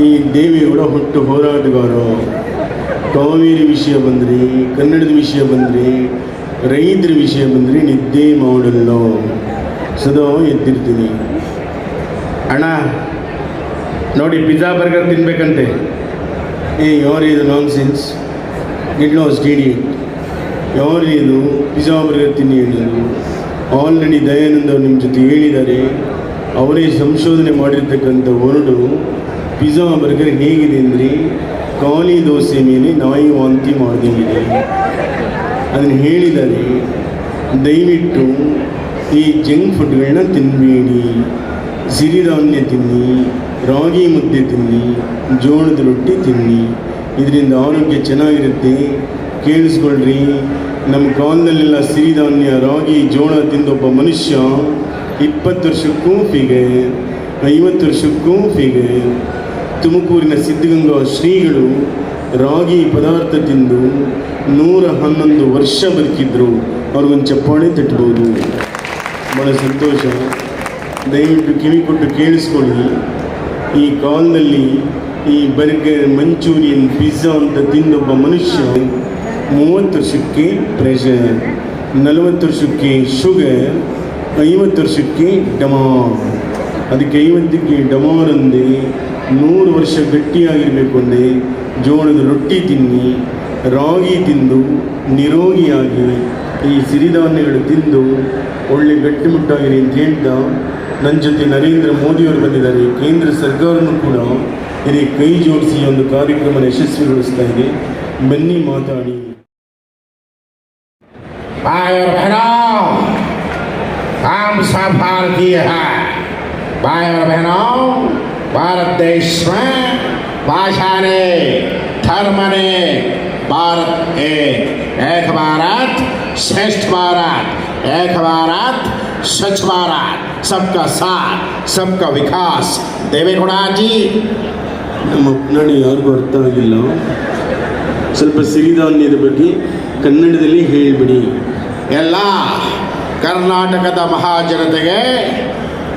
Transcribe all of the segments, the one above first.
ಈ ದೇವೇಗೌಡ ಹುಟ್ಟು ಹೋರಾಟಗಾರ. ಕಾವೇರಿ ವಿಷಯ ಬಂದ್ರಿ, ಕನ್ನಡದ ವಿಷಯ ಬಂದ್ರಿ, ರೈತರ ವಿಷಯ ಬಂದ್ರಿ, ನಿದ್ದೆ ಮಾಡಲ್ಲ. ಸದಾ ಎದ್ದಿರ್ತೀನಿ. ಅಣ್ಣ, ನೋಡಿ ಪಿಜ್ಜಾ, ಬರ್ಗರ್ ತಿನ್ಬೇಕಂತೆ. ಏ ಯಾರು ಇದು ನಾನ್ ಸೆನ್ಸ್ ನೋಸ್ ಇಡಿಯಟ್ ಯಾರು ಇದು? ಪಿಜ್ಜಾ, ಬರ್ಗರ್ ತಿನ್ನಿ ಹೇಳಿದರು ಆಲ್ರೆಡಿ ದಯಾನಂದ ಅವ್ರು ನಿಮ್ಮ ಜೊತೆ ಹೇಳಿದ್ದಾರೆ. ಅವರೇ ಸಂಶೋಧನೆ ಮಾಡಿರ್ತಕ್ಕಂಥ ವರ್ಡು ಪಿಜ್ಜಾ ಬರ್ಗರ್ ಹೇಗಿದೆ ಅಂದರೆ, ಖಾಲಿ ದೋಸೆ ಮೇಲೆ ನಾಯಿ ವಾಂತಿ ಮಾಡ್ದಂಗಿದೆ. ಅದನ್ನು ಹೇಳಿದ್ದಾರೆ ದಯವಿಟ್ಟು ಈ ಜಂಕ್ ಫುಡ್ಗಳನ್ನ ತಿನ್ನಬೇಡಿ ಸಿರಿಧಾನ್ಯ ತಿನ್ನಿ, ರಾಗಿ ಮುದ್ದೆ ತಿನ್ನಿ, ಜೋಳದ ರೊಟ್ಟಿ ತಿನ್ನಿ. ಇದರಿಂದ ಆರೋಗ್ಯ ಚೆನ್ನಾಗಿರುತ್ತೆ. ಕೇಳಿಸ್ಕೊಳ್ರಿ. ನಮ್ಮ ಕಾಲದಲ್ಲೆಲ್ಲ ಸಿರಿಧಾನ್ಯ ರಾಗಿ, ಜೋಳ ತಿಂದೊಬ್ಬ ಮನುಷ್ಯ ಇಪ್ಪತ್ತು ವರ್ಷಕ್ಕೂ ಫಿಗೆ ಐವತ್ತು ವರ್ಷಕ್ಕೂ ಫಿಗೆ ತುಮಕೂರಿನ ಸಿದ್ಧಗಂಗಾ ಶ್ರೀಗಳು ರಾಗಿ ಪದಾರ್ಥ ತಿಂದು ನೂರ ಹನ್ನೊಂದು ವರ್ಷ ಬದುಕಿದ್ರು, ಅವ್ರಿಗೊಂದು ಚಪ್ಪಾಳೆ ತಟ್ಟಬಹುದು ಭಾಳ ಸಂತೋಷ. ದಯವಿಟ್ಟು ಕಿವಿ ಕೊಟ್ಟು ಕೇಳಿಸ್ಕೊಳ್ಳಿ. ಈ ಕಾಲದಲ್ಲಿ ಈ ಬರ್ಗರ್ ಮಂಚೂರಿಯನ್, ಪಿಜ್ಜಾ ಅಂತ ತಿಂದೊಬ್ಬ ಮನುಷ್ಯ ಮೂವತ್ತು ವರ್ಷಕ್ಕೆ ಪ್ರೆಷರ್ ನಲವತ್ತು ವರ್ಷಕ್ಕೆ ಶುಗರ್ ಐವತ್ತು ವರ್ಷಕ್ಕೆ ಡಮಾರ್. ಅದಕ್ಕೆ ಐವತ್ತಕ್ಕೆ ಡಮಾರ್ ಅಂದೆ ನೂರು ವರ್ಷ ಗಟ್ಟಿಯಾಗಿರಬೇಕು ಅಂದೆ ಜೋಳದ ರೊಟ್ಟಿ ತಿನ್ನಿ ರಾಗಿ ತಿಂದು ನಿರೋಗಿಯಾಗಿ ಈ ಸಿರಿಧಾನ್ಯಗಳು ತಿಂದು ಒಳ್ಳೆ ಗಟ್ಟಿಮುಟ್ಟಾಗಿರಿ ಅಂತ ಹೇಳ್ತಾ ನನ್ನ ಜೊತೆ ನರೇಂದ್ರ ಮೋದಿಯವರು ಬಂದಿದ್ದಾರೆ ಕೇಂದ್ರ ಸರ್ಕಾರನೂ ಕೂಡ ಇದಕ್ಕೆ ಕೈ ಜೋಡಿಸಿ ಒಂದು ಕಾರ್ಯಕ್ರಮನ ಯಶಸ್ವಿಗೊಳಿಸ್ತಾ ಇದೆ ಬನ್ನಿ ಮಾತಾಡಿ भाई और बहनों हम सब भारतीय हैं भाई और बहनों भारत देश में भाषा ने धर्म ने भारत एक एक भारत श्रेष्ठ भारत एक भारत स्वच्छ भारत सबका साथ सबका विकास देवेगौड़ा जी ನಮ್ಮ ನಾಡು ಯಾರಿಗೂ ಅರ್ಥ ಆಗಿಲ್ಲ ಸ್ವಲ್ಪ ಸಿರಿಧಾನ್ಯದ ಬಗ್ಗೆ ಕನ್ನಡದಲ್ಲಿ ಹೇಳಿಬಿಡಿ ಎಲ್ಲ ಕರ್ನಾಟಕದ ಮಹಾಜನತೆಗೆ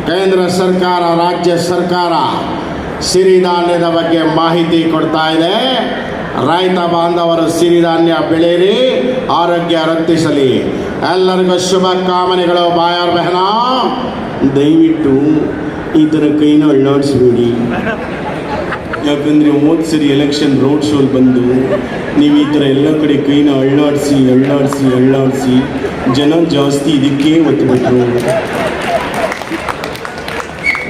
ಕೇಂದ್ರ ಸರ್ಕಾರ, ರಾಜ್ಯ ಸರ್ಕಾರ ಸಿರಿಧಾನ್ಯದ ಬಗ್ಗೆ ಮಾಹಿತಿ ಕೊಡ್ತಾ ಇದೆ. ರೈತ ಬಾಂಧವರು ಸಿರಿಧಾನ್ಯ ಬೆಳೆಯಿರಿ, ಆರೋಗ್ಯ ರಕ್ಷಿಸಲಿ. ಎಲ್ಲರಿಗೂ ಶುಭ ಕಾಮನೆಗಳು. ಬಾಯಾರ್ ಬೆಹನ ದಯವಿಟ್ಟು ಇದರ ಕೈನ ಅಳ್ಳಾಡಿಸಬೇಡಿ ಯಾಕಂದರೆ ಹೋದ ಸರಿ ಎಲೆಕ್ಷನ್ ರೋಡ್ ಶೋಲ್ ಬಂದು ನೀವು ಈ ಥರ ಎಲ್ಲ ಕಡೆ ಕೈನ ಅಳ್ಳಾಡಿಸಿ ಅಳ್ಳಾಡಿಸಿ ಅಳ್ಳಾಡಿಸಿ ಜನ ಜಾಸ್ತಿ ಇದಕ್ಕೆ ಒತ್ತುಬಿಟ್ರು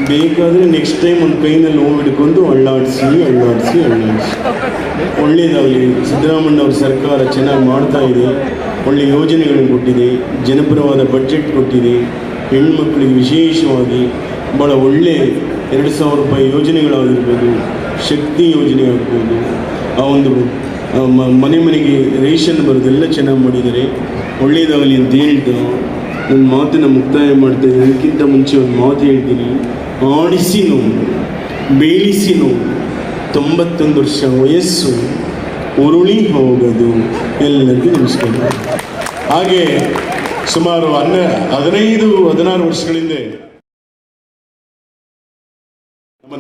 ಬೇಕಾದರೆ ನೆಕ್ಸ್ಟ್ ಟೈಮ್ ಒಂದು ಕೈನಲ್ಲಿ ನೋವು ಹಿಡ್ಕೊಂಡು ಅಳ್ಳಾಡಿಸಿ ಅಳ್ಳಾಡಿಸಿ ಅಳ್ಳಾಡಿಸಿ. ಒಳ್ಳೇದಾಗಲಿ. ಸಿದ್ದರಾಮಣ್ಣ ಅವ್ರ ಸರ್ಕಾರ ಚೆನ್ನಾಗಿ ಮಾಡ್ತಾ ಇದೆ. ಒಳ್ಳೆ ಯೋಜನೆಗಳನ್ನು ಕೊಟ್ಟಿದೆ. ಜನಪರವಾದ ಬಜೆಟ್ ಕೊಟ್ಟಿದೆ. ಹೆಣ್ಮಕ್ಳಿಗೆ ವಿಶೇಷವಾಗಿ ಭಾಳ ಒಳ್ಳೆ ಎರಡು ಸಾವಿರ ರೂಪಾಯಿ ಯೋಜನೆಗಳಾಗಿರ್ಬೋದು, ಶಕ್ತಿ ಯೋಜನೆ ಆಗ್ಬೋದು ಆ ಒಂದು ಮನೆ ಮನೆಗೆ ರೇಷನ್ ಬರೋದೆಲ್ಲ ಚೆನ್ನಾಗಿ ಮಾಡಿದ್ದಾರೆ. ಒಳ್ಳೆಯದಾಗಲಿ ಅಂತ ಹೇಳ್ತಾ ನನ್ನ ಮಾತನ್ನು ಮುಕ್ತಾಯ ಮಾಡ್ತೇನೆ. ಅದಕ್ಕಿಂತ ಮುಂಚೆ ಒಂದು ಮಾತು ಹೇಳ್ತೀನಿ. ಆಡಿಸಿ ನೋವು ಬೇಯಿಸಿ ನೋವು. ತೊಂಬತ್ತೊಂದು ವರ್ಷ ವಯಸ್ಸು ಉರುಳಿ ಹೋಗೋದು. ಎಲ್ಲರಿಗೂ ನಮಸ್ಕಾರ. ಹಾಗೆ ಸುಮಾರು ಹನ್ನೆ ಹದಿನೈದು, ಹದಿನಾರು ವರ್ಷಗಳಿಂದ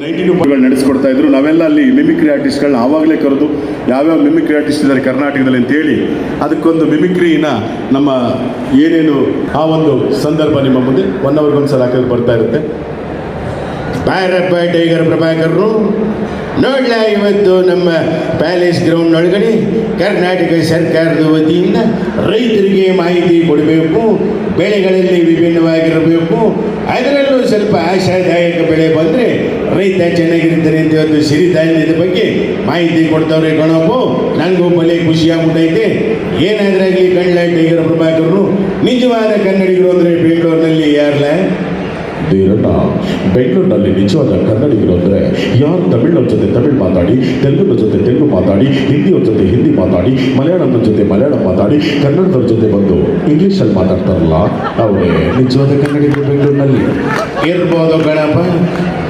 ನೈಂಟಿ ಟೂ ನಡೆಸ್ಕೊಡ್ತಾ ಇದ್ರು. ನಾವೆಲ್ಲ ಅಲ್ಲಿ ಮಿಮಿಕ್ರಿ ಆರ್ಟಿಸ್ಟ್ಗಳನ್ನ ಆವಾಗಲೇ ಕರೆದು ಯಾವ್ಯಾವ ಮಿಮಿಕ್ರಿ ಆರ್ಟಿಸ್ಟ್ ಇದ್ದಾರೆ ಕರ್ನಾಟಕದಲ್ಲಿ ಅಂತೇಳಿ ಅದಕ್ಕೊಂದು ಮಿಮಿಕ್ರಿನ ನಮ್ಮ ಏನೇನು ಆ ಒಂದು ಸಂದರ್ಭ ನಿಮ್ಮ ಮುಂದೆ ಒನ್ ಅವರ್ಗೊಂದು ಸಲ ಹಾಕೋದು ಬರ್ತಾ ಇರುತ್ತೆ. ಭೈರಪ್ಪ ಟೈಗರ್ ಪ್ರಭಾಕರ್ರು, ನೋಡ್ಲ ಇವತ್ತು ನಮ್ಮ ಪ್ಯಾಲೇಸ್ ಗ್ರೌಂಡ್ ಒಳಗಡೆ ಕರ್ನಾಟಕ ಸರ್ಕಾರದ ವತಿಯಿಂದ ರೈತರಿಗೆ ಮಾಹಿತಿ ಕೊಡಬೇಕು, ಬೆಳೆಗಳಲ್ಲಿ ವಿಭಿನ್ನವಾಗಿರಬೇಕು. ಅದರಲ್ಲೂ ಸ್ವಲ್ಪ ಆಶಾದಾಯಕ ಬೆಳೆ ಬಂದರೆ ರೈತ ಚೆನ್ನಾಗಿರ್ತಾರೆ ಅಂತ ಇವತ್ತು ಸಿರಿಧಾನ್ಯದ ಬಗ್ಗೆ ಮಾಹಿತಿ ಕೊಡ್ತಾವ್ರೆ ಕಣಪ್ಪು. ನನಗೂ ಬಲೆ ಖುಷಿಯಾಗ್ಬಿಟ್ಟೈತೆ ಏನಾದ್ರಾಗಲಿ ಟೈಗರ್ ಪ್ರಭಾಕರ್ರು, ನಿಜವಾದ ಕನ್ನಡಿಗರು ಅಂದರೆ ಬೆಂಗಳೂರಿನಲ್ಲಿ ಯಾರಲ್ಲ ಧೀರಣ್ಣ ಬೆಂಗಳೂರಿನಲ್ಲಿ ನಿಜವಾದ ಕನ್ನಡಿಗರು ಅಂದರೆ ಯಾರು? ತಮಿಳ್ನ ಜೊತೆ ತಮಿಳು ಮಾತಾಡಿ ತೆಲುಗಿನ ಜೊತೆ ತೆಲುಗು ಮಾತಾಡಿ, ಹಿಂದಿಯವ್ರ ಜೊತೆ ಹಿಂದಿ ಮಾತಾಡಿ, ಮಲಯಾಳಂನ ಜೊತೆ ಮಲಯಾಳಂ ಮಾತಾಡಿ, ಕನ್ನಡದವ್ರ ಜೊತೆ ಬಂದು ಇಂಗ್ಲೀಷಲ್ಲಿ ಮಾತಾಡ್ತಾರಲ್ಲ, ಅವರೇ ನಿಜವಾದ ಕನ್ನಡಿಗರು ಬೆಂಗಳೂರಿನಲ್ಲಿ. ಇರ್ಬೋದು ಗಣಪ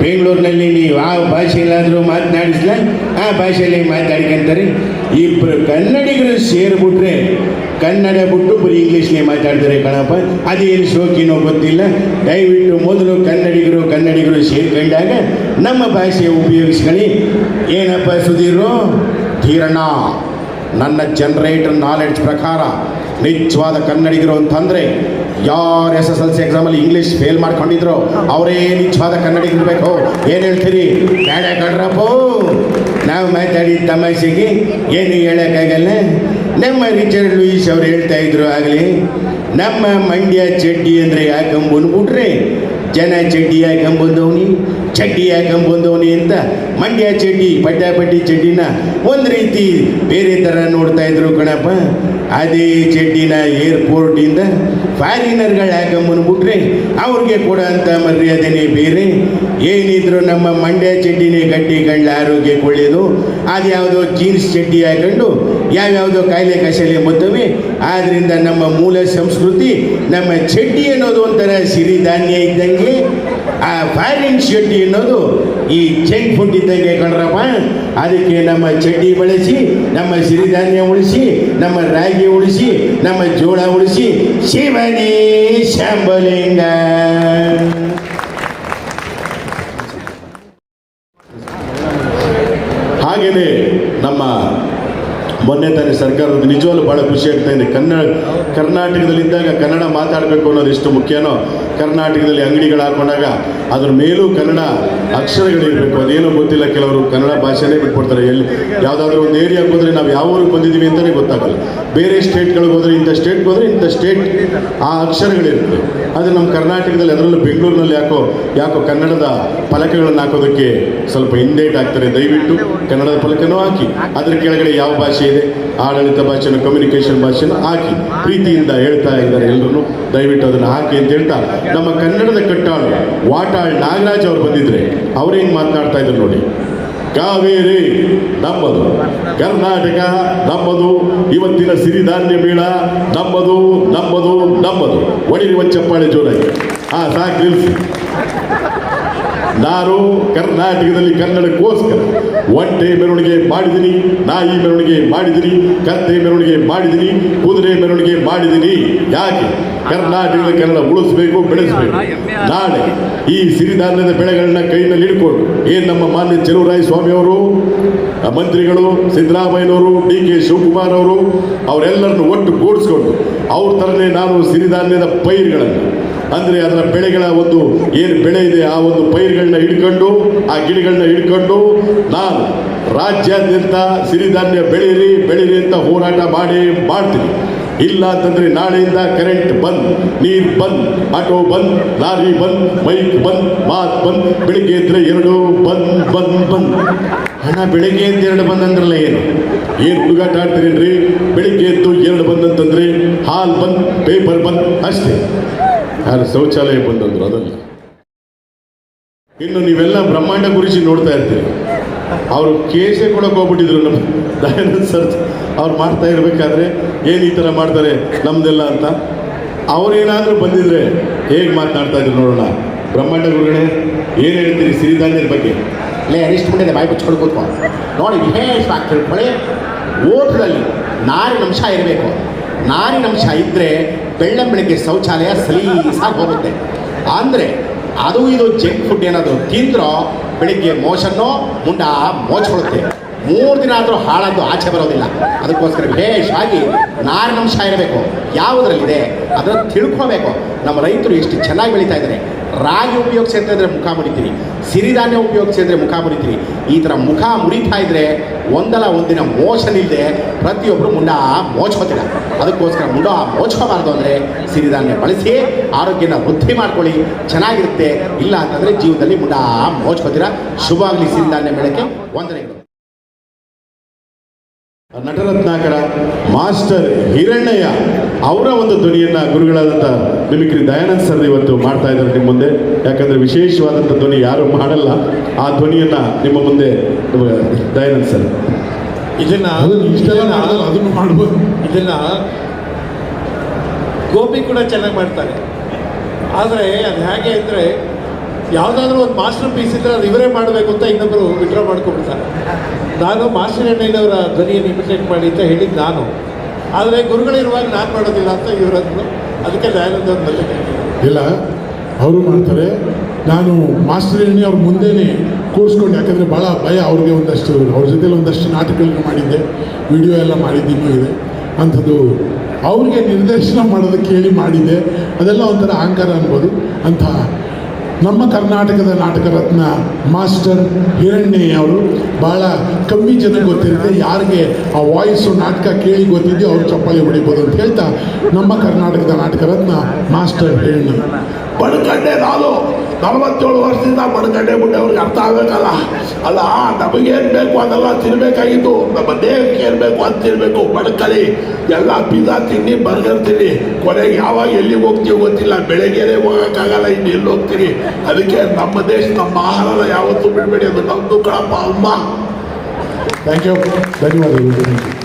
ಬೆಂಗಳೂರಿನಲ್ಲಿ ನೀವು ಯಾವ ಭಾಷೆಯಲ್ಲಾದರೂ ಮಾತನಾಡಿಸ್ಲ? ಆ ಭಾಷೆಯಲ್ಲಿ ಮಾತಾಡ್ಕೊಂತಾರೆ ಇಬ್ಬರು ಕನ್ನಡಿಗರು ಸೇರಿಬಿಟ್ರೆ ಕನ್ನಡ ಬಿಟ್ಟು ಬರೀ ಇಂಗ್ಲೀಷ್ನೇ ಮಾತಾಡ್ತಾರೆ ಕಣಪ್ಪ. ಅದೇನು ಶೋಕಿನೋ ಗೊತ್ತಿಲ್ಲ. ದಯವಿಟ್ಟು ಮೊದಲು ಕನ್ನಡಿಗರು ಕನ್ನಡಿಗರು ಸೇರ್ಕೊಂಡಾಗ ನಮ್ಮ ಭಾಷೆ ಉಪಯೋಗಿಸ್ಕೊಳ್ಳಿ. ಏನಪ್ಪ ಸುಧೀರು? ಧೀರಣ್ಣ, ನನ್ನ ಜನರೇಟರ್ ನಾಲೆಡ್ಜ್ ಪ್ರಕಾರ ನಿಜವಾದ ಕನ್ನಡಿಗರು ಅಂತಂದರೆ ಯಾರು ಎಸ್ ಎಸ್ ಎಲ್ ಸಿ ಎಕ್ಸಾಮಲ್ಲಿ ಇಂಗ್ಲೀಷ್ ಫೇಲ್ ಮಾಡ್ಕೊಂಡಿದ್ರು, ಅವರೇ ನಿಜವಾದ ಕನ್ನಡಿಗರು ಬೇಕು. ಏನು ಹೇಳ್ತೀರಿ? ಬೇಡ ನಾವು ಮಾತಾಡಿದ ತಮಾಷೆಗೆ, ಏನು ಹೇಳೋಕ್ಕಾಗಲ್ಲ. ನಮ್ಮ ರಿಚರ್ಡ್ ಲೂಯಿಸ್ ಅವ್ರು ಹೇಳ್ತಾ ಇದ್ರು ಆಗಲಿ, ನಮ್ಮ ಮಂಡ್ಯ ಚಡ್ಡಿ ಅಂದರೆ ಯಾಕಂಬಂದ್ಬಿಟ್ರೆ ಜನ ಚಡ್ಡಿ ಯಾಕಂಬಂದವನಿ? ಚಡ್ಡಿ ಯಾಕಂಬಂದವನಿ ಅಂತ ಮಂಡ್ಯ ಚಡ್ಡಿ ಪಡ್ಡಿ ಚಡ್ಡಿನ ಒಂದು ರೀತಿ ಬೇರೆ ಥರ ನೋಡ್ತಾ ಇದ್ರು ಕಣಪ್ಪ. ಅದೇ ಚಡ್ಡಿನ ಏರ್ಪೋರ್ಟಿಂದ ಫಾರಿನರ್ಗಳು ಹಾಕಂಬಂದ್ಬಿಟ್ರೆ ಅವ್ರಿಗೆ ಕೊಡೋಂಥ ಮರ್ಯಾದೆನೇ ಬೇರೆ. ಏನಿದ್ರು ನಮ್ಮ ಮಂಡ್ಯ ಚಡ್ಡಿನೇ ಗಂಡ್ಲ ಆರೋಗ್ಯಕ್ಕೆ ಒಳ್ಳೆಯದು ಅದ್ಯಾವುದೋ ಜೀನ್ಸ್ ಚಡ್ಡಿ ಹಾಕೊಂಡು ಯಾವ್ಯಾವುದೋ ಕಾಯಿಲೆ ಕಷಲೆ ಬಂದವೆ. ಆದ್ದರಿಂದ ನಮ್ಮ ಮೂಲ ಸಂಸ್ಕೃತಿ ನಮ್ಮ ಚಡ್ಡಿ ಅನ್ನೋದು ಒಂಥರ ಸಿರಿಧಾನ್ಯ ಇದ್ದಂಗೆ. ಆ ಫೈರಿಂಗ್ ಚಡ್ಡಿ ಅನ್ನೋದು ಈ ಚೆಂಗ್ ಫುಡ್ ಇದ್ದಂಗೆ ಕಣ್ರಪ್ಪ. ಅದಕ್ಕೆ ನಮ್ಮ ಚಡ್ಡಿ ಬಳಸಿ, ನಮ್ಮ ಸಿರಿಧಾನ್ಯ ಉಳಿಸಿ, ನಮ್ಮ ರಾಗಿ ಉಳಿಸಿ, ನಮ್ಮ ಜೋಳ ಉಳಿಸಿ, ಶಿವನೇ, ಶಾಂಬಲಿಂಗ ಹಾಗೆಯೇ ನಮ್ಮ ಮೊನ್ನೆ ತಾನೇ ಸರ್ಕಾರದ ನಿಜವಾಗ್ಲೂ ಭಾಳ ಖುಷಿ ಆಗ್ತಾ ಇದೆ. ಕನ್ನಡ ಕರ್ನಾಟಕದಲ್ಲಿದ್ದಾಗ ಕನ್ನಡ ಮಾತಾಡಬೇಕು ಅನ್ನೋದು ಎಷ್ಟು ಮುಖ್ಯನೋ, ಕರ್ನಾಟಕದಲ್ಲಿ ಅಂಗಡಿಗಳು ಹಾಕೊಂಡಾಗ ಅದ್ರ ಮೇಲೂ ಕನ್ನಡ ಅಕ್ಷರಗಳಿರಬೇಕು ಅದೇನೋ ಗೊತ್ತಿಲ್ಲ, ಕೆಲವರು ಕನ್ನಡ ಭಾಷೆನೇ ಬಿಟ್ಕೊಡ್ತಾರೆ ಎಲ್ಲಿ ಯಾವುದಾದ್ರೂ ಒಂದು ಏರಿಯಾಗೆ ಹೋದರೆ ನಾವು ಯಾವ ಊರಿಗೆ ಬಂದಿದ್ದೀವಿ ಅಂತಲೇ ಗೊತ್ತಾಗಲ್ಲ. ಬೇರೆ ಸ್ಟೇಟ್ಗಳಿಗೆ ಹೋದರೆ ಇಂಥ ಸ್ಟೇಟ್ಗೆ ಹೋದರೆ ಇಂಥ ಸ್ಟೇಟ್ ಆ ಅಕ್ಷರಗಳಿರುತ್ತೆ ಆದರೆ ನಮ್ಮ ಕರ್ನಾಟಕದಲ್ಲಿ ಅದರಲ್ಲೂ ಬೆಂಗಳೂರಿನಲ್ಲಿ ಯಾಕೋ ಯಾಕೋ ಕನ್ನಡದ ಫಲಕಗಳನ್ನು ಹಾಕೋದಕ್ಕೆ ಸ್ವಲ್ಪ ಹಿಂದೇಟ್ ಆಗ್ತಾರೆ. ದಯವಿಟ್ಟು ಕನ್ನಡದ ಫಲಕನೂ ಹಾಕಿ, ಅದ್ರ ಕೆಳಗಡೆ ಯಾವ ಭಾಷೆ ಇದೆ ಆಡಳಿತ ಭಾಷೆನ ಕಮ್ಯುನಿಕೇಷನ್ ಭಾಷೆನ ಹಾಕಿ ಪ್ರೀತಿಯಿಂದ ಹೇಳ್ತಾ ಇದ್ದಾರೆ ಎಲ್ಲರೂ ದಯವಿಟ್ಟು ಅದನ್ನು ಹಾಕಿ ಅಂತ ಹೇಳ್ತಾ ನಮ್ಮ ಕನ್ನಡದ ಕಟ್ಟಾಳು ವಾಟಾಳ್ ನಾಗರಾಜ್ ಅವರು ಬಂದಿದ್ರೆ ಅವ್ರೇನು ಮಾತನಾಡ್ತಾ ಇದ್ರು ನೋಡಿ. ಕಾವೇರಿ ನಮ್ಮದು, ಕರ್ನಾಟಕ ನಮ್ಮದು, ಇವತ್ತಿನ ಸಿರಿಧಾನ್ಯ ಮೇಳ ನಮ್ಮದು ನಮ್ಮದು ನಮ್ಮದು. ಒಡಿರುವ ಚಪ್ಪಾಳೆ ಜೋರಾಗಿ. ಆ, ಸಾಕು ನಾನು ಕರ್ನಾಟಕದಲ್ಲಿ ಕನ್ನಡಕ್ಕೋಸ್ಕರ ಒಂಟೆ ಮೆರವಣಿಗೆ ಮಾಡಿದಿರಿ, ನಾಯಿ ಮೆರವಣಿಗೆ ಮಾಡಿದಿರಿ ಕತ್ತೆ ಮೆರವಣಿಗೆ ಮಾಡಿದಿರಿ, ಕುದುರೆ ಮೆರವಣಿಗೆ ಮಾಡಿದಿರಿ. ಯಾಕೆ? ಕರ್ನಾಟಕದ ಕನ್ನಡ ಉಳಿಸಬೇಕು, ಬೆಳೆಸಬೇಕು. ನಾಳೆ ಈ ಸಿರಿಧಾನ್ಯದ ಬೆಳೆಗಳನ್ನ ಕೈನಲ್ಲಿ ಹಿಡ್ಕೊಂಡು, ಏನು ನಮ್ಮ ಮಾನ್ಯ ಚೆಲುವರಾಯ ಸ್ವಾಮಿ ಅವರು ಮಂತ್ರಿಗಳು, ಸಿದ್ದರಾಮಯ್ಯನವರು ಡಿ ಕೆ ಶಿವಕುಮಾರ್ ಅವರು, ಅವರೆಲ್ಲರನ್ನು ಒಟ್ಟು ಕೂಡಿಸ್ಕೊಂಡು, ಅವ್ರ ಥರನೇ ನಾನು ಸಿರಿಧಾನ್ಯದ ಪೈರುಗಳನ್ನು ಅಂದರೆ ಅದರ ಬೆಳೆಗಳ ಒಂದು ಏನು ಬೆಳೆ ಇದೆ, ಆ ಒಂದು ಪೈರುಗಳನ್ನ ಹಿಡ್ಕೊಂಡು, ಆ ಗಿಡಗಳನ್ನ ಹಿಡ್ಕೊಂಡು, ನಾನು ರಾಜ್ಯಾದ್ಯಂತ ಸಿರಿಧಾನ್ಯ ಬೆಳೀರಿ ಬೆಳೀರಿ ಅಂತ ಹೋರಾಟ ಮಾಡಿ ಮಾಡ್ತೀನಿ. ಇಲ್ಲ ಅಂತಂದ್ರೆ ನಾಳೆಯಿಂದ ಕರೆಂಟ್ ಬಂದ್, ನೀರು ಬಂದ್ ಆಟೋ ಬಂದ್, ಲಾರಿ ಬಂದ್ ಬೈಕ್ ಬಂದ್, ಮಾತ್ ಬಂದ್, ಬೆಳಿಗ್ಗೆ ಇದ್ರೆ ಎರಡು ಬಂದ್ ಬಂದ್ ಬಂದ್. ಹಣ ಬೆಳಿಗ್ಗೆ ಎದ್ದು ಎರಡು ಬಂದಂದ್ರಲ್ಲ ಏನು? ಏನು ಹುಡುಗಾಟ ಆಡ್ತೀರೇನ್ರಿ? ಬೆಳಿಗ್ಗೆ ಎದ್ದು ಎರಡು ಬಂದಂತಂದ್ರೆ ಹಾಲ್ ಬಂದ್ ಪೇಪರ್ ಬಂದ್, ಅಷ್ಟೇ. ಯಾರು ಶೌಚಾಲಯ ಬಂದಂದ್ರು ಅದಲ್ಲ. ಇನ್ನು ನೀವೆಲ್ಲ ಬ್ರಹ್ಮಾಂಡ ಗುರುಜಿ ನೋಡ್ತಾ ಇರ್ತೀರಿ. ಅವರು ಕೇಸೇ ಕೊಡಕ್ಕೆ ಹೋಗ್ಬಿಟ್ಟಿದ್ರು ನಮ್ಮ ದಯಾನಂದ್ ಸರ್ ಅವ್ರು ಮಾಡ್ತಾ ಇರಬೇಕಾದ್ರೆ ಏನು ಈ ಥರ ಮಾಡ್ತಾರೆ ನಮ್ದೆಲ್ಲ ಅಂತ. ಅವ್ರೇನಾದರೂ ಬಂದಿದ್ರೆ ಹೇಗೆ ಮಾತನಾಡ್ತಾ ಇದ್ರು ನೋಡೋಣ. ಬ್ರಹ್ಮಾಂಡ ಗುರುಗಳೇ, ಏನು ಹೇಳ್ತೀರಿ ಸಿರಿಧಾನ್ಯದ ಬಗ್ಗೆ? ಲೇ ಅರಿಸ್ಟ್ ಬಿಟ್ಟಿದೆ ಬಾಯಿ ಮುಚ್ಕೊಂಡು ಕೂತ್ಕೊ. ನೋಡಿ ವಿಶೇಷವಾಗಿ ತಿಳ್ಕೊಳ್ಳಿ ಓಟದಲ್ಲಿ ನಾರಿನ ಅಂಶ ಇರಬೇಕು. ನಾರಿನ ಅಂಶ ಇದ್ದರೆ ಬೆಳ್ಳಂ ಬೆಳಗ್ಗೆ ಶೌಚಾಲಯ ಸಲೀಸಾಗಿ ಹೋಗುತ್ತೆ. ಅಂದರೆ ಅದು ಇದು ಜಂಕ್ ಫುಡ್ ಏನಾದರೂ ತಿಂದ್ರೋ ಬೆಳಿಗ್ಗೆ ಮೋಷನ್ನು ಮುಂಡ ಮೋಚ್ಕೊಳ್ಳುತ್ತೆ. ಮೂರು ದಿನ ಆದರೂ ಹಾಳಾದ್ದು ಆಚೆ ಬರೋದಿಲ್ಲ. ಅದಕ್ಕೋಸ್ಕರ ವಿಶೇಷವಾಗಿ ನಾರಿನಂಶ ಇರಬೇಕು. ಯಾವುದರಲ್ಲಿದೆ ಅದನ್ನು ತಿಳ್ಕೊಬೇಕು. ನಮ್ಮ ರೈತರು ಎಷ್ಟು ಚೆನ್ನಾಗಿ ಬೆಳೀತಾ ಇದ್ದಾರೆ. ರಾಗಿ ಉಪಯೋಗಿಸಿ ಅಂತಂದರೆ ಮುಖ ಮುರಿತೀರಿ. ಸಿರಿಧಾನ್ಯ ಉಪಯೋಗಿಸಿ ಅಂದರೆ ಮುಖ ಮುರಿತೀರಿ. ಈ ಥರ ಮುಖ ಮುರಿತಾ ಇದ್ದರೆ ಒಂದಲ್ಲ ಒಂದಿನ ಮೋಷನ್ ಇಲ್ಲದೆ ಪ್ರತಿಯೊಬ್ಬರು ಮುಂಡ ಮೋಚ್ಕೋತೀರ ಅದಕ್ಕೋಸ್ಕರ ಮುಂಡ ಮೋಚ್ಕೋಬಾರ್ದು ಅಂದರೆ ಸಿರಿಧಾನ್ಯ ಬಳಸಿ, ಆರೋಗ್ಯನ ವೃದ್ಧಿ ಮಾಡ್ಕೊಳ್ಳಿ, ಚೆನ್ನಾಗಿರುತ್ತೆ. ಇಲ್ಲ ಅಂತಂದರೆ ಜೀವನದಲ್ಲಿ ಮುಂಡ ಮೋಚ್ಕೋತೀರ ಶುಭವಾಗಲಿ ಸಿರಿಧಾನ್ಯ ಮೇಳಕ್ಕೆ. ವಂದನೆಗಳು ನಟರತ್ನಾಕರ ಮಾಸ್ಟರ್ ಹಿರಣ್ಣಯ್ಯ ಅವರ ಒಂದು ಧ್ವನಿಯನ್ನು ಗುರುಗಳಾದಂಥ ಮಿಮಿಕ್ರಿ ದಯಾನಂದ್ ಸರ್ ಇವತ್ತು ಮಾಡ್ತಾ ಇದ್ದಾರೆ ನಿಮ್ಮ ಮುಂದೆ. ಯಾಕಂದ್ರೆ ವಿಶೇಷವಾದಂಥ ಧ್ವನಿ ಯಾರು ಮಾಡಲ್ಲ. ಆ ಧ್ವನಿಯನ್ನ ನಿಮ್ಮ ಮುಂದೆ ದಯಾನಂದ್ ಸರ್. ಇದನ್ನ ಅದನ್ನು ಮಾಡ್ಬೋದು. ಇದನ್ನ ಗೋಪಿ ಕೂಡ ಚೆನ್ನಾಗಿ ಮಾಡ್ತಾರೆ. ಆದರೆ ಅದು ಹೇಗೆ ಅಂದರೆ ಯಾವುದಾದ್ರೂ ಒಂದು ಮಾಸ್ಟರ್ ಪೀಸ್ ಇದ್ರೆ ಅದು ಇವರೇ ಮಾಡಬೇಕು ಅಂತ ಇನ್ನೊಬ್ಬರು ವಿಡ್ರಾ ಮಾಡ್ಕೊಬಿಡ್ತಾರೆ ನಾನು ಮಾಸ್ಟರ್ ಎಣ್ಣೆಯವರ ಧ್ವನಿಯನ್ನು ಇಮಿಟೇಟ್ ಮಾಡಿ ಅಂತ ಹೇಳಿದ್ದು ನಾನು. ಆದರೆ ಗುರುಗಳಿರುವಾಗ ನಾನು ಮಾಡೋದಿಲ್ಲ ಅಂತ ಇವರದ್ದು ಅದಕ್ಕೆ ದಯಾನಂದ ಅವ್ರ ಇಲ್ಲ, ಅವರು ಮಾಡ್ತಾರೆ. ನಾನು ಮಾಸ್ಟರ್ ಎಣ್ಣೆ ಅವ್ರ ಮುಂದೆನೇ ಕೂರಿಸ್ಕೊಂಡು. ಯಾಕಂದರೆ ಭಾಳ ಭಯ ಅವ್ರಿಗೆ ಒಂದಷ್ಟು, ಅವ್ರ ಜೊತೆಲಿ ಒಂದಷ್ಟು ನಾಟಕಗಳನ್ನ ಮಾಡಿದ್ದೆ. ವಿಡಿಯೋ ಎಲ್ಲ ಮಾಡಿದ್ದೀನೂ ಇದೆ. ಅಂಥದ್ದು ಅವ್ರಿಗೆ ನಿರ್ದೇಶನ ಮಾಡೋದಕ್ಕೆ ಹೇಳಿ ಮಾಡಿದ್ದೆ. ಅದೆಲ್ಲ ಒಂಥರ ಅಹಂಕಾರ ಅನ್ಬೋದು. ಅಂಥ ನಮ್ಮ ಕರ್ನಾಟಕದ ನಾಟಕ ರತ್ನ ಮಾಸ್ಟರ್ ಹಿರಣ್ಯ ಅವರು ಭಾಳ ಕಮ್ಮಿ ಜನ ಗೊತ್ತಿರುತ್ತೆ. ಯಾರಿಗೆ ಆ ವಾಯ್ಸು ನಾಟಕ ಕೇಳಿ ಗೊತ್ತಿದೆಯೋ ಅವ್ರು ಚಪ್ಪಾಳಿ ಹೊಡಿಬೋದು ಅಂತ ಹೇಳ್ತಾ ನಮ್ಮ ಕರ್ನಾಟಕದ ನಾಟಕ ರತ್ನ ಮಾಸ್ಟರ್ ಹಿರಣ್ಯ ಬಡ್ಕಂಡೆ ನಾನು ನಲವತ್ತೇಳು ವರ್ಷದಿಂದ ಬಡ್ಕಂಡೆ ಬಿಟ್ಟೆ ಅವ್ರಿಗೆ ಅರ್ಥ ಆಗಬೇಕಲ್ಲ? ಅಲ್ಲ ನಮಗೇನು ಬೇಕು ಅದೆಲ್ಲ ತಿನ್ನಬೇಕಾಗಿತ್ತು ನಮ್ಮ ದೇಹಕ್ಕೆ ಏನು ಬೇಕು ಅಂತ ತಿನ್ನಬೇಕು ಬಡ್ಕಲಿ, ಎಲ್ಲ ಪಿಜ್ಜಾ ತಿನ್ನಿ, ಬರ್ಗರ್ ತಿನ್ನಿ. ಕೊನೆಗೆ ಯಾವಾಗ ಎಲ್ಲಿಗೆ ಹೋಗ್ತೀವಿ ಗೊತ್ತಿಲ್ಲ. ಬೆಳಗ್ಗೆನೆ ಹೋಗೋಕ್ಕಾಗಲ್ಲ, ಇನ್ನು ಎಲ್ಲಿ ಹೋಗ್ತೀರಿ? ಅದಕ್ಕೆ ನಮ್ಮ ದೇಶ, ನಮ್ಮ ಆಹಾರನ ಯಾವತ್ತೂ ಬಿಡಬೇಡಿ. ಅದು ನಮ್ಮದು ಕಣಪ್ಪ ಅಮ್ಮ. ಥ್ಯಾಂಕ್ ಯು ಧನ್ಯವಾದಗಳು Thank you.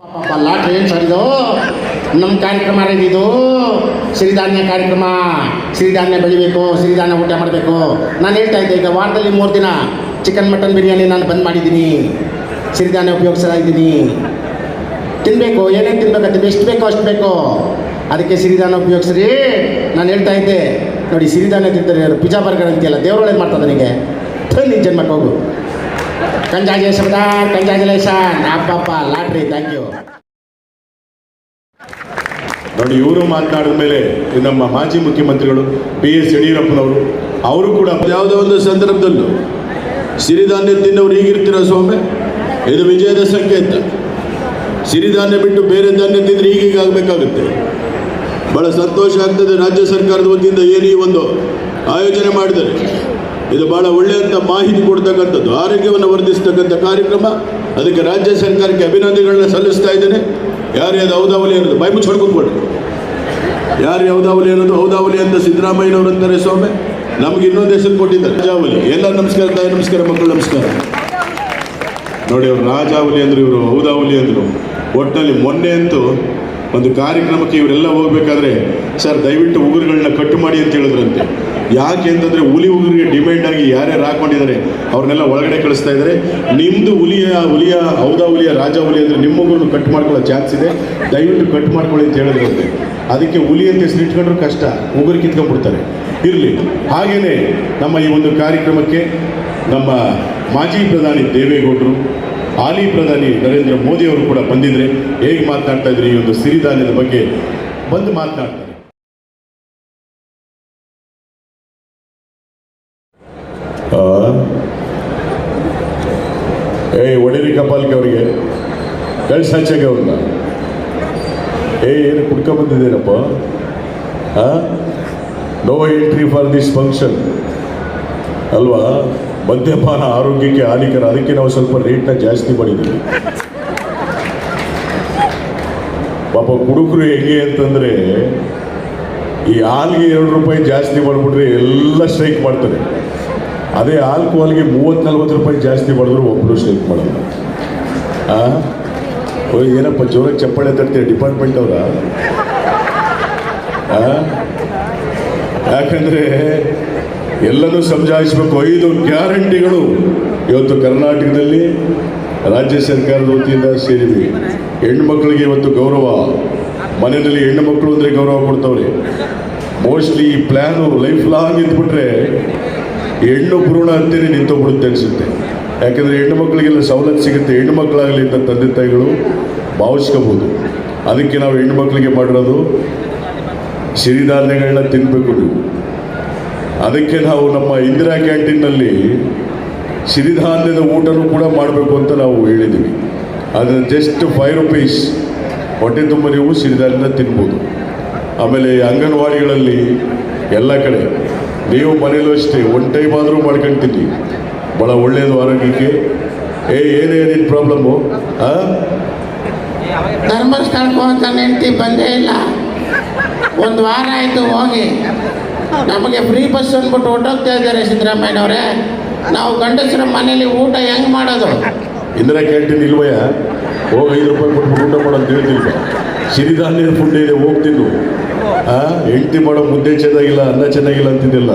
ಪಾಪ ಲಾಟ್ರಿ ಏನು ಸರ್ ಇದು ನಮ್ಮ ಕಾರ್ಯಕ್ರಮ ರೀ ಸಿರಿಧಾನ್ಯ ಕಾರ್ಯಕ್ರಮ, ಸಿರಿಧಾನ್ಯ ಬೆಳಿಬೇಕು, ಸಿರಿಧಾನ್ಯ ಊಟ ಮಾಡಬೇಕು. ನಾನು ಹೇಳ್ತಾ ಇದ್ದೆ, ಈಗ ವಾರದಲ್ಲಿ ಮೂರು ದಿನ ಚಿಕನ್ ಮಟನ್ ಬಿರಿಯಾನಿ ನಾನು ಬಂದ್ ಮಾಡಿದ್ದೀನಿ. ಸಿರಿಧಾನ್ಯ ಉಪಯೋಗಿಸ್ತಾ ಇದ್ದೀನಿ ತಿನ್ನಬೇಕು ಏನೇನು ತಿನ್ಬೇಕಂತ ಎಷ್ಟು ಬೇಕೋ ಅಷ್ಟು ಬೇಕು. ಅದಕ್ಕೆ ಸಿರಿಧಾನ್ಯ ಉಪಯೋಗಿಸ್ರಿ. ನಾನು ಹೇಳ್ತಾ ಇದ್ದೆ, ನೋಡಿ ಸಿರಿಧಾನ್ಯ ತಿಂತಾರೆ ಪಿಜ್ಜಾ, ಬರ್ಗರ್ ಅಂತೀಯಲ್ಲ ದೇವ್ರೊಳಗೆ ಮಾಡ್ತದೆ ನನಗೆ ನಿನ್ನ ಜನ್ಮಕ್ಕೆ ಹೋಗು ಕಂಜಾಜೇಶ್ವರ ಅಪ್ಪ ಅಪ್ಪ ಲಾಟ್ರಿ ಥ್ಯಾಂಕ್ ಯು ನೋಡಿ, ಇವರು ಮಾತನಾಡಿದ ಮೇಲೆ ನಮ್ಮ ಮಾಜಿ ಮುಖ್ಯಮಂತ್ರಿಗಳು ಬಿ ಎಸ್ ಯಡಿಯೂರಪ್ಪನವರು, ಅವರು ಕೂಡ ಯಾವುದೋ ಒಂದು ಸಂದರ್ಭದಲ್ಲೂ ಸಿರಿಧಾನ್ಯ ತಿನ್ನೋರು ಹೀಗಿರ್ತೀರ ಸ್ವಾಮಿ? ಇದು ವಿಜಯದ ಸಂಕೇತ ಸಿರಿಧಾನ್ಯ ಬಿಟ್ಟು ಬೇರೆ ಧಾನ್ಯ ತಿಂದರೆ ಈಗೀಗ ಆಗಬೇಕಾಗುತ್ತೆ. ಬಹಳ ಸಂತೋಷ ಆಗ್ತದೆ ರಾಜ್ಯ ಸರ್ಕಾರದ ವತಿಯಿಂದ ಏನು ಈ ಒಂದು ಆಯೋಜನೆ ಮಾಡಿದರೆ. ಇದು ಬಹಳ ಒಳ್ಳೆಯಂಥ ಮಾಹಿತಿ ಕೊಡ್ತಕ್ಕಂಥದ್ದು, ಆರೋಗ್ಯವನ್ನು ವರ್ಧಿಸ್ತಕ್ಕಂಥ ಕಾರ್ಯಕ್ರಮ. ಅದಕ್ಕೆ ರಾಜ್ಯ ಸರ್ಕಾರಕ್ಕೆ ಅಭಿನಂದನೆಗಳನ್ನ ಸಲ್ಲಿಸ್ತಾ ಇದ್ದೇನೆ. ಯಾರು ಯಾವ್ದು ಹೌದಾವಲಿ ಅನ್ನೋದು ಬೈ ಮುಚ್ಚಿ ಯಾರು ಯಾವ್ದಾವಲಿ ಅನ್ನೋದು ಹೌದಾವಲಿ ಅಂತ ಸಿದ್ದರಾಮಯ್ಯನವರು ಅಂತಾರೆ ಸ್ವಾಮಿ. ನಮ್ಗೆ ಇನ್ನೊಂದು ಹೆಸರು ಕೊಟ್ಟಿದ್ದಾರೆ. ರಾಜಾವಲಿ. ಎಲ್ಲ ನಮಸ್ಕಾರ, ತಾಯಿ ನಮಸ್ಕಾರ, ಮಕ್ಕಳು ನಮಸ್ಕಾರ. ನೋಡಿ ಅವರು ರಾಜಾವಲಿ ಅಂದರು ಇವರು ಹೌದಾವಲಿ ಅಂದರು. ಒಟ್ಟಿನಲ್ಲಿ ಮೊನ್ನೆ ಅಂತೂ ಒಂದು ಕಾರ್ಯಕ್ರಮಕ್ಕೆ ಇವರೆಲ್ಲ ಹೋಗ್ಬೇಕಾದ್ರೆ, ಸರ್, ದಯವಿಟ್ಟು ಉಗುರುಗಳನ್ನ ಕಟ್ಟು ಮಾಡಿ ಅಂತ ಹೇಳಿದ್ರಂತೆ. ಯಾಕೆ ಅಂತಂದ್ರೆ ಹುಲಿ ಉಗುರಿಗೆ ಡಿಮ್ಯಾಂಡ್ ಆಗಿ ಯಾರ್ಯಾರು ಹಾಕೊಂಡಿದ್ದಾರೆ, ಅವ್ರನ್ನೆಲ್ಲ ಒಳಗಡೆ ಕಳಿಸ್ತಾ ಇದ್ದಾರೆ. ನಿಮ್ಮದು ಹುಲಿಯ ಹುಲಿಯ, ಹೌದಾ ಹುಲಿಯ, ರಾಜ ಹುಲಿ ಅಂದರೆ ನಿಮ್ಮ ಉಗುರನ್ನು ಕಟ್ ಮಾಡ್ಕೊಳ್ಳೋ ಚಾನ್ಸ್ ಇದೆ. ದಯವಿಟ್ಟು ಕಟ್ ಮಾಡ್ಕೊಳ್ಳಿ ಅಂತ ಹೇಳಿದ್ರಂತೆ ಅದಕ್ಕೆ ಹುಲಿ ಅಂತ ಹೆಸರು ಇಟ್ಕೊಂಡ್ರು ಕಷ್ಟ. ಉಗುರು ಕಿತ್ಕೊಂಡ್ಬಿಡ್ತಾರೆ. ಇರಲಿ. ಹಾಗೇನೆ ನಮ್ಮ ಈ ಒಂದು ಕಾರ್ಯಕ್ರಮಕ್ಕೆ ನಮ್ಮ ಮಾಜಿ ಪ್ರಧಾನಿ ದೇವೇಗೌಡರು, ಹಾಲಿ ಪ್ರಧಾನಿ ನರೇಂದ್ರ ಮೋದಿಯವರು ಕೂಡ ಬಂದಿದ್ರೆ ಹೇಗೆ ಮಾತನಾಡ್ತಾ ಇದ್ರು ಈ ಒಂದು ಸಿರಿಧಾನ್ಯದ ಬಗ್ಗೆ ಬಂದು ಮಾತನಾಡ್ತಾರೆ. ಏಯ್ ಒಡೇರಿ ಕಪಾಲ್ಗೆ ಅವರಿಗೆ. ಕಳ್ಸಾಚೆಗೆ ಅವ್ರನ್ನ. ಏ, ಏನು ಕುಡ್ಕೊಂಬಂದಿದ್ದೇನಪ್ಪ no entry for this function ಅಲ್ವಾ? ಮದ್ಯಪಾನ ಆರೋಗ್ಯಕ್ಕೆ ಹಾನಿಕರ. ಅದಕ್ಕೆ ನಾವು ಸ್ವಲ್ಪ ರೇಟ್ನ ಜಾಸ್ತಿ ಮಾಡಿದ್ದೀವಿ. ಪಾಪ ಕುಡುಕರು ಹೆಂಗೆ ಅಂತಂದರೆ, ಈ ಹಾಲ್ಗೆ ಎರಡು ರೂಪಾಯಿ ಜಾಸ್ತಿ ಮಾಡಿಬಿಟ್ರೆ ಎಲ್ಲ ಸ್ಟ್ರೈಕ್ ಮಾಡ್ತಾರೆ. ಅದೇ ಆಲ್ಕೋಹಾಲ್ಗೆ ಮೂವತ್ತು ನಲ್ವತ್ತು ರೂಪಾಯಿ ಜಾಸ್ತಿ ಮಾಡಿದ್ರು ಒಬ್ಬರು ಶೇಕ್ ಮಾಡೋದು ಓ ಏನಪ್ಪ ಜೋರ ಚಪ್ಪಾಳೆ ತರ್ತೀಯ ಡಿಪಾರ್ಟ್ಮೆಂಟ್ ಅವರ? ಯಾಕಂದ್ರೆ ಎಲ್ಲನೂ ಸಮಜಾಯಿಸಬೇಕು ಐದು ಗ್ಯಾರಂಟಿಗಳು. ಇವತ್ತು ಕರ್ನಾಟಕದಲ್ಲಿ ರಾಜ್ಯ ಸರ್ಕಾರದ ವತಿಯಿಂದ ಹೆಣ್ಣು ಮಕ್ಕಳಿಗೆ ಇವತ್ತು ಗೌರವ. ಮನೆಯಲ್ಲಿ ಹೆಣ್ಣು ಮಕ್ಕಳು ಅಂದರೆ ಗೌರವ ಕೊಡ್ತವ್ರೆ. ಮೋಸ್ಟ್ಲಿ ಈ ಪ್ಲ್ಯಾನು ಲೈಫ್ ಲಾಂಗ್ ಇದ್ಬಿಟ್ರೆ ಹೆಣ್ಣು ಭ್ರೂಣ ಹತ್ಯೆನೇ ನಿಂತೋಗ್ಬಿಡುತ್ತೆ ಅನಿಸುತ್ತೆ. ಯಾಕಂದರೆ ಹೆಣ್ಣು ಮಕ್ಕಳಿಗೆಲ್ಲ ಸವಲತ್ತು ಸಿಗುತ್ತೆ. ಹೆಣ್ಣು ಮಕ್ಕಳಾಗಲಿ ಅಂತ ತಂದೆ ತಾಯಿಗಳು ಭಾವಿಸ್ಕೋಬೋದು. ಅದಕ್ಕೆ ನಾವು ಹೆಣ್ಣು ಮಕ್ಕಳಿಗೆ ಮಾಡಿರೋದು ಸಿರಿಧಾನ್ಯಗಳನ್ನ ತಿನ್ನಬೇಕು ನೀವು. ಅದಕ್ಕೆ ನಾವು ನಮ್ಮ ಇಂದಿರಾ ಕ್ಯಾಂಟೀನ್ನಲ್ಲಿ ಸಿರಿಧಾನ್ಯದ ಊಟನೂ ಕೂಡ ಮಾಡಬೇಕು ಅಂತ ನಾವು ಹೇಳಿದ್ದೀವಿ. ಅದನ್ನು ಜಸ್ಟ್ ಫೈವ್ ರುಪೀಸ್ ಹೊಟ್ಟೆ ತುಂಬ ನೀವು ಸಿರಿಧಾನ್ಯ ತಿನ್ಬೋದು. ಆಮೇಲೆ ಅಂಗನವಾಡಿಗಳಲ್ಲಿ ಎಲ್ಲ ಕಡೆ ನೀವು ಮನೇಲೂ ಅಷ್ಟೇ ಒನ್ ಟೈಮ್ ಆದರೂ ಮಾಡ್ಕೊಳ್ತೀನಿ ಭಾಳ ಒಳ್ಳೆಯದು ಆರೋಗ್ಯಕ್ಕೆ. ಏ ಏನೇನೇನು ಪ್ರಾಬ್ಲಮ್ಮು ಹಾಂ ಧರ್ಮಸ್ಥಳಕ್ಕೆ ಅಂತ ಹೆಂಡತಿ ಬಂದೇ ಇಲ್ಲ. ಒಂದು ವಾರ ಆಯಿತು ಹೋಗಿ. ನಮಗೆ ಫ್ರೀ ಬಸ್ ಅಂದ್ಬಿಟ್ಟು ಹೊಟ್ಟೋಗ್ತಾ ಇದ್ದಾರೆ ಸಿದ್ದರಾಮಯ್ಯನವರೇ. ನಾವು ಗಂಡಸರ ಮನೇಲಿ ಊಟ ಹೆಂಗೆ ಮಾಡೋದು? ಇಂದಿರಾ ಕ್ಯಾಂಟೀನ್ ಇಲ್ವಯ್ಯ? ಹೋಗಿ ಐದು ರೂಪಾಯಿ ಕೊಟ್ಟು ಊಟ ಮಾಡೋದು ತಿಳಿದಿಲ್ಲ ಹೇಳ್ತಿಲ್ವ ಸಿರಿಧಾನ್ಯದ ಫುಡ್ ಇದೆ ಹೋಗ್ತಿನ್ನು ಆ ಹೆಂಡತಿ ಮಾಡೋ ಮುದ್ದೆ ಚೆನ್ನಾಗಿಲ್ಲ, ಅನ್ನ ಚೆನ್ನಾಗಿಲ್ಲ ಅಂತಿದ್ದೆಲ್ಲ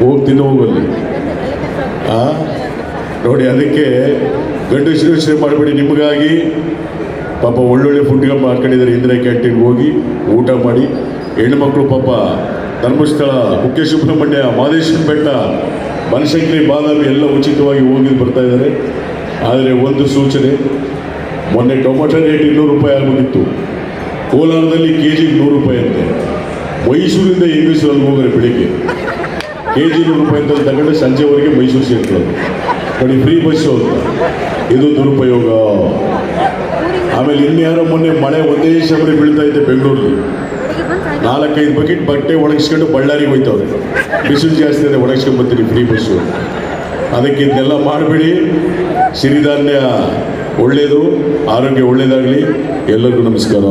ಹೋಗ್ತಿದ್ದು ಹೋಗಲ್ಲಿ? ನೋಡಿ, ಅದಕ್ಕೆ ಗಂಡು ಯೋಚನೆ ಮಾಡಿಬಿಡಿ ನಿಮಗಾಗಿ. ಪಾಪ ಒಳ್ಳೊಳ್ಳೆ ಫುಡ್ಗಳು ಮಾಡ್ಕೊಂಡಿದ್ದಾರೆ ಇಂದಿರಾ ಕ್ಯಾಂಟೀನ್ಗೆ ಹೋಗಿ, ಊಟ ಮಾಡಿ. ಹೆಣ್ಮಕ್ಳು ಪಾಪ ಧರ್ಮಸ್ಥಳ ಕುಕ್ಕೆ ಸುಬ್ರಹ್ಮಣ್ಯ ಮಾದೇಶ್ವರ ಬೆಟ್ಟ ಬನಶಂಕರಿ, ಬಾದಾಮಿ ಎಲ್ಲ ಉಚಿತವಾಗಿ ಹೋಗಿ ಬರ್ತಾ ಇದ್ದಾರೆ. ಆದರೆ ಒಂದು ಸೂಚನೆ, ಮೊನ್ನೆ ಟೊಮೊಟೊ ರೇಟ್ ಇನ್ನೂರು ರೂಪಾಯಿ ಆಗೋಗಿತ್ತು ಕೋಲಾರದಲ್ಲಿ ಕೆ ಜಿಗೆ ನೂರು ರೂಪಾಯಿ ಅಂತೆ. ಮೈಸೂರಿಂದ ಇಂಗ್ಲೀಷಲ್ಲಿ ಹೋಗ್ರೆ ಬೆಳಿಗ್ಗೆ. ಕೆ ಜಿ ನೂರು ರೂಪಾಯಿ ಅಂತ ತಗೊಂಡು ಸಂಜೆವರೆಗೆ ಮೈಸೂರು ಸೇರ್ಕೊಳ್ಳೋದು. ನೋಡಿ, ಫ್ರೀ ಬಸ್ಸು ಅಂತ. ಇದು ದುರುಪಯೋಗ. ಆಮೇಲೆ ಇನ್ಯಾರೋ ಮೊನ್ನೆ ಮಳೆ ಒಂದೇ ಶಬರಿ ಬೀಳ್ತಾ ಇದೆ ಬೆಂಗಳೂರಲ್ಲಿ. ನಾಲ್ಕೈದು ಬಕೆಟ್ ಬಟ್ಟೆ ಒಣಗಿಸ್ಕೊಂಡು ಬಳ್ಳಾರಿಗೆ ಹೋಯ್ತವ್ರೆ. ಬಿಸಿಲು ಜಾಸ್ತಿ ಇದೆ ಒಣಗಿಸ್ಕೊಂಡು ಬರ್ತೀನಿ, ಫ್ರೀ ಬಸ್ಸು ಅದಕ್ಕೆ ಇದನ್ನೆಲ್ಲ ಮಾಡಬೇಡಿ. ಸಿರಿಧಾನ್ಯ ಒಳ್ಳೆಯದು ಆರೋಗ್ಯ ಒಳ್ಳೆಯದಾಗಲಿ ಎಲ್ಲರಿಗೂ ನಮಸ್ಕಾರ.